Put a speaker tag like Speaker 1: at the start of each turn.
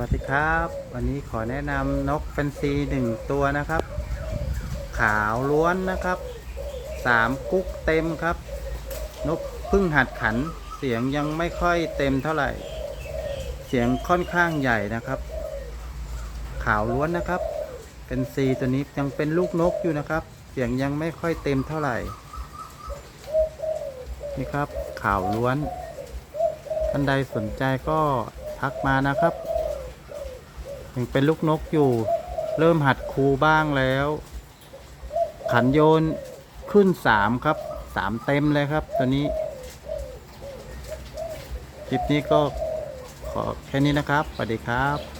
Speaker 1: วัสดีครับ วันนี้ขอแนะนำนกแฟนซีหนึ่งตัวนะครับ ขาวล้วนนะครับสามกุ๊กเต็มครับ นกพึ่งหัดขัน เสียงยังไม่ค่อยเต็มเท่าไหร่ เสียงค่อนข้างใหญ่นะครับ ขาวล้วนนะครับ เป็นซีตัวนี้ยังเป็นลูกนกอยู่นะครับ เสียงยังไม่ค่อยเต็มเท่าไหร่ นี่ครับขาวล้วนท่านใดสนใจก็ทักมานะครับ ยังเป็นลูกนกอยู่ เริ่มหัดครูบ้างแล้ว ขันโยนขึ้นสามครับสามเต็มเลยครับตัวนี้ คลิปนี้ก็ขอแค่นี้นะครับสวัสดีครับ